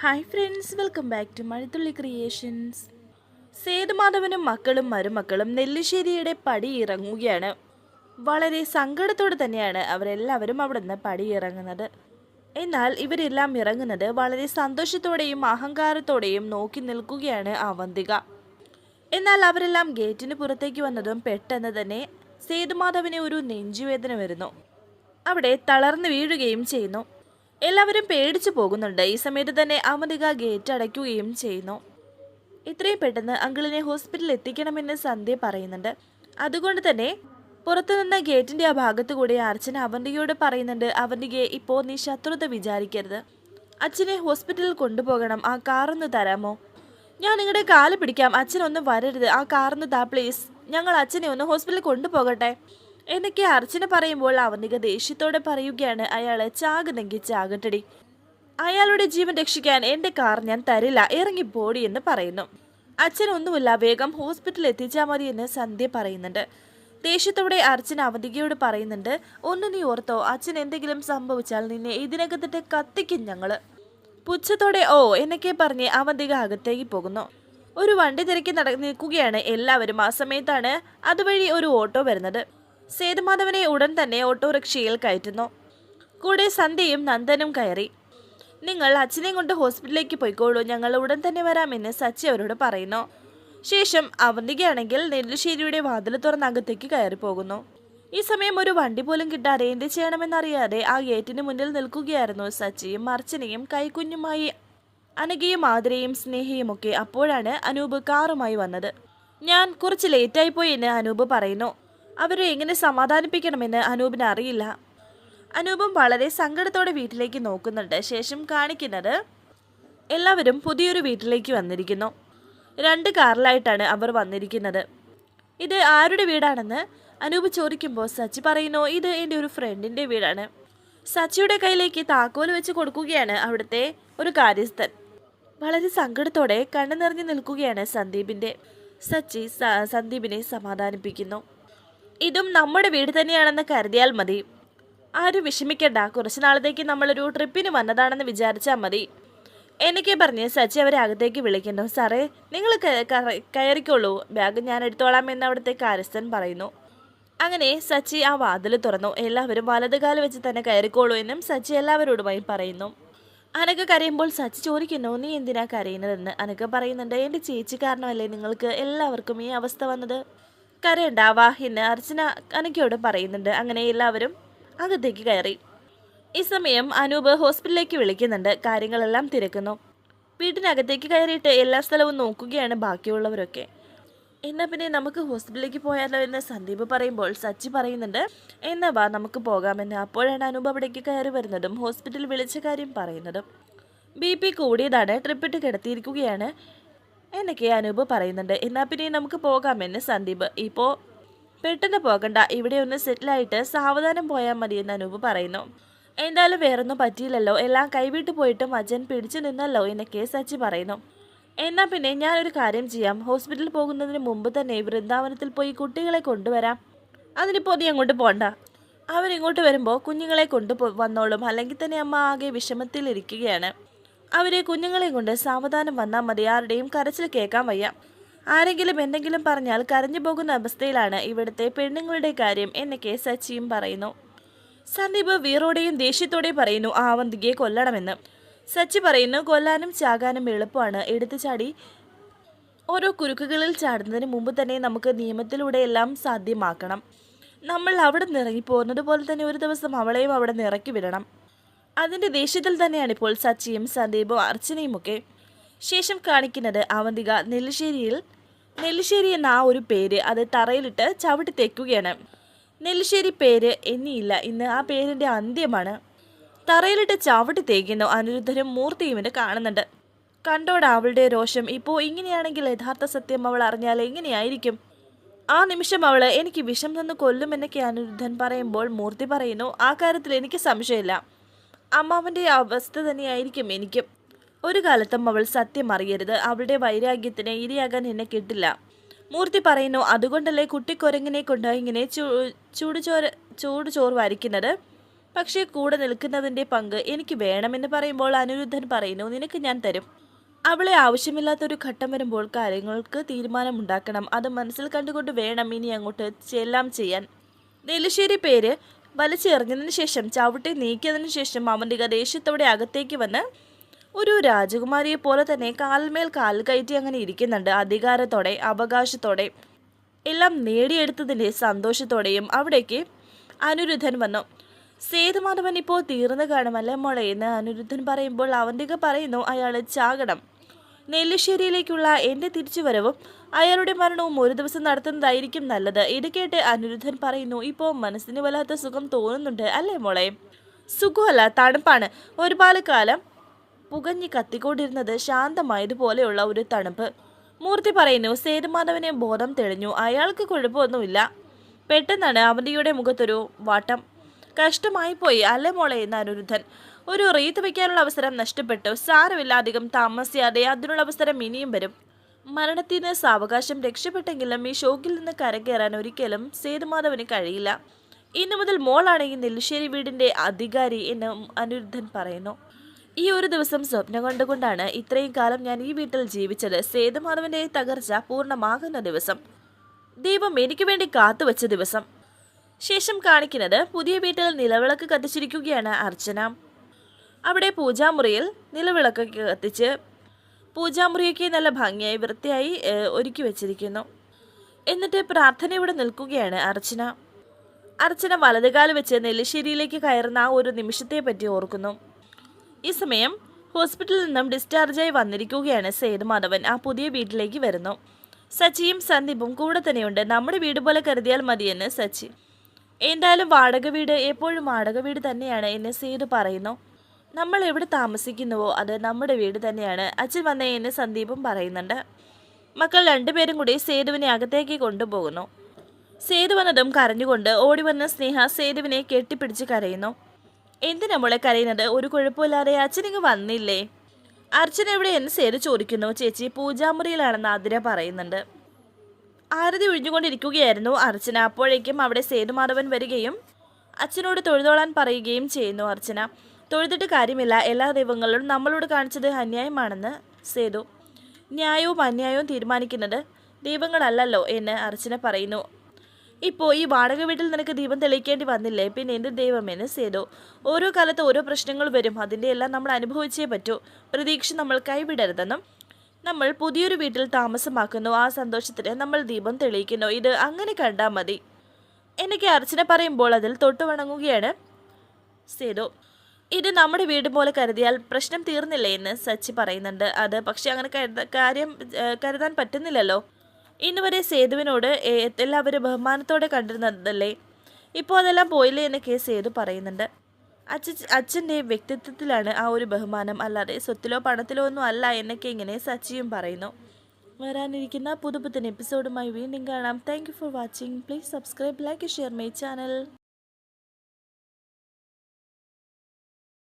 Hi friends welcome back to Mazhathulli creations സേതുമാധവനും മക്കളും മരുമക്കളും നെല്ലിശ്ശേരിയുടെ പടി ഇറങ്ങുകയാണ്. വളരെ സങ്കടത്തോടെ തന്നെയാണ് അവരെല്ലാവരും അവിടെ നിന്ന് പടി ഇറങ്ങുന്നത്. എന്നാൽ ഇവരെല്ലാം ഇറങ്ങുന്നത് വളരെ സന്തോഷത്തോടെയും അഹങ്കാരത്തോടെയും നോക്കി നിൽക്കുകയാണ് അവന്തിക. എന്നാൽ അവരെല്ലാം ഗേറ്റിന് പുറത്തേക്ക് വന്നതും പെട്ടെന്ന് തന്നെ സേതുമാധവന് ഒരു നെഞ്ചുവേദന വരുന്നു. അവിടെ തളർന്നു വീഴുകയും ചെയ്യുന്നു. എല്ലാവരും പേടിച്ചു പോകുന്നുണ്ട്. ഈ സമയത്ത് തന്നെ അമൃതിക ഗേറ്റ് അടയ്ക്കുകയും ചെയ്യുന്നു. ഇത്രയും പെട്ടെന്ന് അങ്കിളിനെ ഹോസ്പിറ്റലിൽ എത്തിക്കണമെന്ന് സന്ധ്യ പറയുന്നുണ്ട്. അതുകൊണ്ട് തന്നെ പുറത്തുനിന്ന ഗേറ്റിന്റെ ആ ഭാഗത്തു കൂടി അർച്ചന അവന്തികയോട് പറയുന്നുണ്ട് അവന്തികയെ ഇപ്പോൾ നീ ശത്രുത വിചാരിക്കരുത്. അച്ഛനെ ഹോസ്പിറ്റലിൽ കൊണ്ടുപോകണം. ആ കാറൊന്ന് തരാമോ? ഞാൻ നിങ്ങളുടെ കാൽ പിടിക്കാം. അച്ഛനൊന്നും വരരുത്. ആ കാറൊന്ന് താ പ്ലീസ്. ഞങ്ങൾ അച്ഛനെ ഒന്ന് ഹോസ്പിറ്റലിൽ കൊണ്ടുപോകട്ടെ. എന്നൊക്കെ അർച്ചന പറയുമ്പോൾ അവനിക ദേഷ്യത്തോടെ പറയുകയാണ് അയാളെ ചാകുന്നെങ്കിൽ ചാകട്ടടി. അയാളുടെ ജീവൻ രക്ഷിക്കാൻ എന്റെ കാർ ഞാൻ തരില്ല ഇറങ്ങി പോടി എന്ന് പറയുന്നു. അച്ഛൻ ഒന്നുമില്ല വേഗം ഹോസ്പിറ്റലിൽ എത്തിച്ചാൽ മതി എന്ന് സന്ധ്യ പറയുന്നുണ്ട്. ദേഷ്യത്തോടെ അർച്ചൻ അവന്തികയോട് പറയുന്നുണ്ട് ഒന്ന് നീ ഓർത്തോ അച്ഛൻ എന്തെങ്കിലും സംഭവിച്ചാൽ നിന്നെ ഇതിനകത്തിട്ട് കത്തിക്കും ഞങ്ങൾ. പുച്ഛത്തോടെ ഓ എന്നൊക്കെ പറഞ്ഞ് അവന്തിക അകത്തേക്ക് പോകുന്നു. ഒരു വണ്ടി തിരക്കി നട നിൽക്കുകയാണ് എല്ലാവരും. ആ സമയത്താണ് അതുവഴി ഒരു ഓട്ടോ വരുന്നത്. സേതുമാധവനെ ഉടൻ തന്നെ ഓട്ടോറിക്ഷയിൽ കയറ്റുന്നു. കൂടെ സന്ധ്യയും നന്ദനും കയറി. നിങ്ങൾ അച്ഛനെയും കൊണ്ട് ഹോസ്പിറ്റലിലേക്ക് പോയിക്കോളൂ. ഞങ്ങൾ ഉടൻ തന്നെ വരാമെന്ന് സച്ചി അവരോട് പറയുന്നു. ശേഷം അവന്തികയാണെങ്കിൽ നെല്ലുശ്ശേരിയുടെ വാതിൽ തുറന്നകത്തേക്ക് കയറി പോകുന്നു ഈ സമയം ഒരു വണ്ടി പോലും കിട്ടാതെ എന്ത് ചെയ്യണമെന്നറിയാതെ ആ ഗേറ്റിന് മുന്നിൽ നിൽക്കുകയായിരുന്നു സച്ചിയും അർച്ചനയും കൈക്കുഞ്ഞുമായി. അനഘയും ആതിരയും സ്നേഹയും ഒക്കെ അപ്പോഴാണ് അനൂപ് കാറുമായി വന്നത്. ഞാൻ കുറച്ച് ലേറ്റായി പോയി എന്ന് അനൂപ് പറയുന്നു. അവരെ എങ്ങനെ സമാധാനിപ്പിക്കണമെന്ന് അനൂപിന് അറിയില്ല. അനൂപും വളരെ സങ്കടത്തോടെ വീട്ടിലേക്ക് നോക്കുന്നുണ്ട്. ശേഷം കാണിക്കുന്നത് എല്ലാവരും പുതിയൊരു വീട്ടിലേക്ക് വന്നിരിക്കുന്നു. രണ്ട് കാറിലായിട്ടാണ് അവർ വന്നിരിക്കുന്നത്. ഇത് ആരുടെ വീടാണെന്ന് അനൂപ് ചോദിക്കുമ്പോൾ സച്ചി പറയുന്നു ഇത് എന്റെ ഒരു ഫ്രണ്ടിന്റെ വീടാണ്. സച്ചിയുടെ കയ്യിലേക്ക് താക്കോൽ വെച്ച് കൊടുക്കുകയാണ് അവിടുത്തെ ഒരു കാര്യസ്ഥൻ. വളരെ സങ്കടത്തോടെ കണ്ണു നിറഞ്ഞു നിൽക്കുകയാണ് സന്ദീപിന്റെ. സച്ചി സന്ദീപിനെ സമാധാനിപ്പിക്കുന്നു. ഇതും നമ്മുടെ വീട് തന്നെയാണെന്ന് കരുതിയാൽ മതി. ആരും വിഷമിക്കണ്ട. കുറച്ച് നാളത്തേക്ക് നമ്മളൊരു ട്രിപ്പിന് വന്നതാണെന്ന് വിചാരിച്ചാൽ മതി. എനിക്ക് പറഞ്ഞ് സച്ചി അവരെ അകത്തേക്ക് വിളിക്കുന്നു. സാറേ നിങ്ങൾ കയറിക്കോളൂ. ബാഗ് ഞാൻ എടുത്തോളാം എന്ന് അവിടുത്തെ കാര്യസ്ഥൻ പറയുന്നു. അങ്ങനെ സച്ചി ആ വാതിൽ തുറന്നു. എല്ലാവരും വലതുകാലം വെച്ച് തന്നെ കയറിക്കോളൂ എന്നും സച്ചി എല്ലാവരോടുമായി പറയുന്നു. അനക്ക് കരയുമ്പോൾ സച്ചി ചോദിക്കുന്നു നീ എന്തിനാ കരയുന്നതെന്ന്? അനക്ക് പറയുന്നുണ്ട് എന്റെ ചേച്ചി കാരണമല്ലേ നിങ്ങൾക്ക് എല്ലാവർക്കും ഈ അവസ്ഥ വന്നത്? കരയണ്ടാവാ വാഹിന് അർച്ചന അനക്കയോട് പറയുന്നുണ്ട്. അങ്ങനെ എല്ലാവരും അകത്തേക്ക് കയറി. ഈ സമയം അനൂപ് ഹോസ്പിറ്റലിലേക്ക് വിളിക്കുന്നുണ്ട്. കാര്യങ്ങളെല്ലാം തിരക്കുന്നു. വീട്ടിനകത്തേക്ക് കയറിയിട്ട് എല്ലാ സ്ഥലവും നോക്കുകയാണ് ബാക്കിയുള്ളവരൊക്കെ. എന്നാ പിന്നെ നമുക്ക് ഹോസ്പിറ്റലിലേക്ക് പോയാലോ എന്ന് സന്ദീപ് പറയുമ്പോൾ സച്ചി പറയുന്നുണ്ട്. എന്നാ വാ നമുക്ക് പോകാമെന്ന്. അപ്പോഴാണ് അനൂപ് അവിടേക്ക് കയറി വരുന്നതും ഹോസ്പിറ്റലിൽ വിളിച്ച കാര്യം പറയുന്നതും. ബി പി കൂടിയതാണ്. ട്രിപ്പിട്ട് കിടത്തിയിരിക്കുകയാണ്. എന്നൊക്കെ അനൂപ് പറയുന്നുണ്ട്. എന്നാൽ പിന്നെ നമുക്ക് പോകാമെന്ന് സന്ദീപ്. ഇപ്പോൾ പെട്ടെന്ന് പോകണ്ട. ഇവിടെ ഒന്ന് സെറ്റിലായിട്ട് സാവധാനം പോയാൽ മതിയെന്ന് അനൂപ് പറയുന്നു. എന്തായാലും വേറൊന്നും പറ്റിയില്ലല്ലോ. എല്ലാം കൈവിട്ട് പോയിട്ടും അജൻ പിടിച്ചു നിന്നല്ലോ എന്നൊക്കെ സച്ചി പറയുന്നു. എന്നാൽ പിന്നെ ഞാനൊരു കാര്യം ചെയ്യാം. ഹോസ്പിറ്റലിൽ പോകുന്നതിന് മുമ്പ് തന്നെ വൃന്ദാവനത്തിൽ പോയി കുട്ടികളെ കൊണ്ടുവരാം. അതിനിപ്പോൾ നീ അങ്ങോട്ട് പോണ്ട. അവരിങ്ങോട്ട് വരുമ്പോൾ കുഞ്ഞുങ്ങളെ കൊണ്ടു വന്നോളും. അല്ലെങ്കിൽ തന്നെ അമ്മ ആകെ വിഷമത്തിലിരിക്കുകയാണ്. അവരെ കുഞ്ഞുങ്ങളെയും കൊണ്ട് സാവധാനം വന്നാൽ മതി. ആരുടെയും കരച്ചിൽ കേൾക്കാൻ വയ്യ. ആരെങ്കിലും എന്തെങ്കിലും പറഞ്ഞാൽ കരഞ്ഞു പോകുന്ന അവസ്ഥയിലാണ് ഇവിടുത്തെ പെണ്ണുങ്ങളുടെ കാര്യം എന്നൊക്കെ സച്ചിയും പറയുന്നു. സന്ദീപ് വീറോടെയും ദേഷ്യത്തോടെയും പറയുന്നു ആവന്തികയെ കൊല്ലണമെന്ന്. സച്ചി പറയുന്നു കൊല്ലാനും ചാകാനും എളുപ്പമാണ്. എടുത്തു ചാടി ഓരോ കുരുക്കുകളിൽ ചാടുന്നതിന് മുമ്പ് തന്നെ നമുക്ക് നിയമത്തിലൂടെ എല്ലാം സാധ്യമാക്കണം. നമ്മൾ അവിടെ നിന്ന് ഇറങ്ങിപ്പോകുന്നത് പോലെ തന്നെ ഒരു ദിവസം അവളെയും അവിടെ നിന്ന് ഇറക്കി വിടണം. അതിന്റെ ദേഷ്യത്തിൽ തന്നെയാണ് ഇപ്പോൾ സച്ചിയും സന്ദീപും അർച്ചനയും ഒക്കെ. ശേഷം കാണിക്കുന്നത് അവന്തിക നെല്ലിശ്ശേരിയിൽ. നെല്ലിശ്ശേരി എന്ന ആ ഒരു പേര് അത് തറയിലിട്ട് ചവിട്ടി തെക്കുകയാണ്. നെല്ലിശ്ശേരി പേര് എന്നിയില്ല ഇന്ന് ആ പേരിന്റെ അന്ത്യമാണ്. തറയിലിട്ട് ചവിട്ടി തേക്കുന്നു അനിരുദ്ധരും മൂർത്തിയും ഇത് കാണുന്നുണ്ട്. കണ്ടോടാ അവളുടെ രോഷം. ഇപ്പോൾ ഇങ്ങനെയാണെങ്കിൽ യഥാർത്ഥ സത്യം അവൾ അറിഞ്ഞാൽ എങ്ങനെയായിരിക്കും? ആ നിമിഷം അവൾ എനിക്ക് വിഷം തന്ന് കൊല്ലുമെന്നൊക്കെ അനിരുദ്ധൻ പറയുമ്പോൾ മൂർത്തി പറയുന്നു ആ കാര്യത്തിൽ എനിക്ക് സംശയമില്ല. അമ്മാവന്റെ അവസ്ഥ തന്നെയായിരിക്കും എനിക്കും. ഒരു കാലത്തും അവൾ സത്യം അറിയരുത്. അവളുടെ വൈരാഗ്യത്തിന് ഇരയാകാൻ എന്നെ കിട്ടില്ല. മൂർത്തി പറയുന്നു അതുകൊണ്ടല്ലേ കുട്ടിക്കൊരങ്ങിനെ കൊണ്ട് ഇങ്ങനെ ചൂട് ചൂടുചോര ചൂട് ചോറ് വരയ്ക്കുന്നത്? പക്ഷേ കൂടെ നിൽക്കുന്നതിന്റെ പങ്ക് എനിക്ക് വേണമെന്ന് പറയുമ്പോൾ അനിരുദ്ധൻ പറയുന്നു നിനക്ക് ഞാൻ തരും. അവളെ ആവശ്യമില്ലാത്തൊരു ഘട്ടം വരുമ്പോൾ കാര്യങ്ങൾക്ക് തീരുമാനമുണ്ടാക്കണം. അത് മനസ്സിൽ കണ്ടുകൊണ്ട് വേണം ഇനി അങ്ങോട്ട് എല്ലാം ചെയ്യാൻ. നെല്ലിശ്ശേരി പേര് വലിച്ചെറിഞ്ഞതിന് ശേഷം ചവിട്ടി നീക്കിയതിനു ശേഷം അവന്റെ ദേഷ്യത്തോടെ അകത്തേക്ക് വന്ന് ഒരു രാജകുമാരിയെ പോലെ തന്നെ കാൽമേൽ കാൽ കയറ്റി അങ്ങനെ ഇരിക്കുന്നുണ്ട്. അധികാരത്തോടെ അവകാശത്തോടെ എല്ലാം നേടിയെടുത്തതിന്റെ സന്തോഷത്തോടെയും അവിടേക്ക് അനിരുദ്ധൻ വന്നു. സേതുമാധവൻ ഇപ്പോൾ തീർന്നു കാണുമല്ലേ മോളെ എന്ന് അനിരുദ്ധൻ പറയുമ്പോൾ അവന്റെ പറയുന്നു അയാൾ ചാകണം. നെല്ലിശ്ശേരിയിലേക്കുള്ള എന്റെ തിരിച്ചുവരവും അയാളുടെ മരണവും ഒരു ദിവസം നടത്തുന്നതായിരിക്കും നല്ലത്. ഇത് അനിരുദ്ധൻ പറയുന്നു ഇപ്പോൾ മനസ്സിന് വല്ലാത്ത സുഖം തോന്നുന്നുണ്ട് അല്ലേ മോളെ? സുഖമല്ല തണുപ്പാണ്. ഒരുപാട് കാലം പുകഞ്ഞ് കത്തിക്കൊണ്ടിരുന്നത് ശാന്തമായതുപോലെയുള്ള ഒരു തണുപ്പ്. മൂർത്തി പറയുന്നു സേതുമാധവനെ ബോധം തെളിഞ്ഞു. അയാൾക്ക് കുഴപ്പമൊന്നുമില്ല. പെട്ടെന്നാണ് അവന്തിയുടെ മുഖത്തൊരു വാട്ടം. കഷ്ടമായി പോയി അല്ലേ മോളെ? എന്ന് അനിരുദ്ധൻ. ഒരു റീത്ത് വയ്ക്കാനുള്ള അവസരം നഷ്ടപ്പെട്ടു. സാരമില്ല അധികം താമസിയാതെ അതിനുള്ള അവസരം ഇനിയും വരും. മരണത്തിന് സാവകാശം രക്ഷപ്പെട്ടെങ്കിലും ഈ ഷോക്കിൽ നിന്ന് കരകയറാൻ ഒരിക്കലും സേതുമാധവന് കഴിയില്ല. ഇന്നു മുതൽ മോളാണ് ഈ നെല്ലിശ്ശേരി വീടിന്റെ അധികാരി എന്ന് അനിരുദ്ധൻ പറയുന്നു. ഈ ഒരു ദിവസം സ്വപ്നം കണ്ടുകൊണ്ടാണ് ഇത്രയും കാലം ഞാൻ ഈ വീട്ടിൽ ജീവിച്ചത്. സേതുമാധവന്റെ തകർച്ച പൂർണമാകുന്ന ദിവസം. ദൈവം എനിക്ക് വേണ്ടി കാത്തുവച്ച ദിവസം. ശേഷം കാണിക്കുന്നത് പുതിയ വീട്ടിൽ നിലവിളക്ക് കത്തിച്ചിരിക്കുകയാണ് അർച്ചന. അവിടെ പൂജാമുറിയിൽ നിലവിളക്കൊക്കെ കത്തിച്ച് പൂജാമുറിയൊക്കെ നല്ല ഭംഗിയായി വൃത്തിയായി ഒരുക്കി വെച്ചിരിക്കുന്നു. എന്നിട്ട് പ്രാർത്ഥന ഇവിടെ നിൽക്കുകയാണ് അർച്ചന. അർച്ചന വലതുകാൽ വെച്ച് നെല്ലിശ്ശേരിയിലേക്ക് കയറുന്ന ആ ഒരു നിമിഷത്തെ പറ്റി ഓർക്കുന്നു. ഈ സമയം ഹോസ്പിറ്റലിൽ നിന്നും ഡിസ്ചാർജായി വന്നിരിക്കുകയാണ് സേതുമാധവൻ ആ പുതിയ വീട്ടിലേക്ക് വരുന്നു. സച്ചിയും സന്ദീപും കൂടെ തന്നെയുണ്ട്. നമ്മുടെ വീട് പോലെ കരുതിയാൽ മതിയെന്ന് സച്ചി. എന്തായാലും വാടക വീട് എപ്പോഴും വാടക വീട് തന്നെയാണ് എന്ന് സേതു പറയുന്നു. നമ്മൾ എവിടെ താമസിക്കുന്നുവോ അത് നമ്മുടെ വീട് തന്നെയാണ്. അച്ഛൻ വന്നേ എന്ന് സന്ദീപും പറയുന്നുണ്ട്. മക്കൾ രണ്ടുപേരും കൂടി സേതുവിനെ അകത്തേക്ക് കൊണ്ടുപോകുന്നു. സേതു വന്നതും കരഞ്ഞുകൊണ്ട് ഓടി വന്ന സ്നേഹ സേതുവിനെ കെട്ടിപ്പിടിച്ച് കരയുന്നു. എന്തിനാ മോളെ കരയുന്നത്? ഒരു കുഴപ്പമില്ലാതെ അച്ഛനിങ്ങ് വന്നില്ലേ? അർച്ചന എവിടെ എന്ന് സേതു ചോദിക്കുന്നു. ചേച്ചി പൂജാമുറിയിലാണെന്ന് ആതിര പറയുന്നുണ്ട്. ആരതി ഒഴിഞ്ഞുകൊണ്ടിരിക്കുകയായിരുന്നു അർച്ചന. അപ്പോഴേക്കും അവിടെ സേതുമാധവൻ വരികയും അച്ഛനോട് തൊഴുതോളാൻ പറയുകയും ചെയ്യുന്നു അർച്ചന. തൊഴുതിട്ട് കാര്യമില്ല. എല്ലാ ദൈവങ്ങളും നമ്മളോട് കാണിച്ചത് അന്യായമാണെന്ന് സേതു ന്യായവും അന്യായവും തീരുമാനിക്കുന്നത് ദൈവങ്ങളല്ലല്ലോ എന്ന് അർച്ചന പറയുന്നു. ഇപ്പോൾ ഈ വാടക വീട്ടിൽ നിനക്ക് ദീപം തെളിയിക്കേണ്ടി വന്നില്ലേ? പിന്നെ എന്ത് ദൈവമെന്ന് സേതു ഓരോ കാലത്ത് ഓരോ പ്രശ്നങ്ങൾ വരും. അതിന്റെ എല്ലാം നമ്മൾ അനുഭവിച്ചേ പറ്റൂ. പ്രതീക്ഷ നമ്മൾ കൈവിടരുതെന്നും നമ്മൾ പുതിയൊരു വീട്ടിൽ താമസമാക്കുന്നു. ആ സന്തോഷത്തിന് നമ്മൾ ദീപം തെളിയിക്കുന്നു. ഇത് അങ്ങനെ കണ്ടാൽ മതി. എനിക്ക് അർച്ചന പറയുമ്പോൾ അതിൽ തൊട്ടു വണങ്ങുകയാണ് സേതു. ഇത് നമ്മുടെ വീട് പോലെ കരുതിയാൽ പ്രശ്നം തീർന്നില്ലേ എന്ന് സച്ചി പറയുന്നുണ്ട്. അത് പക്ഷെ അങ്ങനെ കാര്യം കരുതാൻ പറ്റുന്നില്ലല്ലോ. ഇന്ന് വരെ സേതുവിനോട് എല്ലാവരും ബഹുമാനത്തോടെ കണ്ടിരുന്നതല്ലേ? ഇപ്പോൾ അതെല്ലാം പോയില്ലേ എന്നൊക്കെ സേതു പറയുന്നുണ്ട്. അച്ഛ അച്ഛന്റെ വ്യക്തിത്വത്തിലാണ് ആ ഒരു ബഹുമാനം. അല്ലാതെ സ്വത്തിലോ പണത്തിലോ ഒന്നും അല്ല എന്നൊക്കെ ഇങ്ങനെ സച്ചിയും പറയുന്നു. വരാനിരിക്കുന്ന പുതുപുത്തൻ എപ്പിസോഡുമായി വീണ്ടും കാണാം. Thank for watching please subscribe like share my channel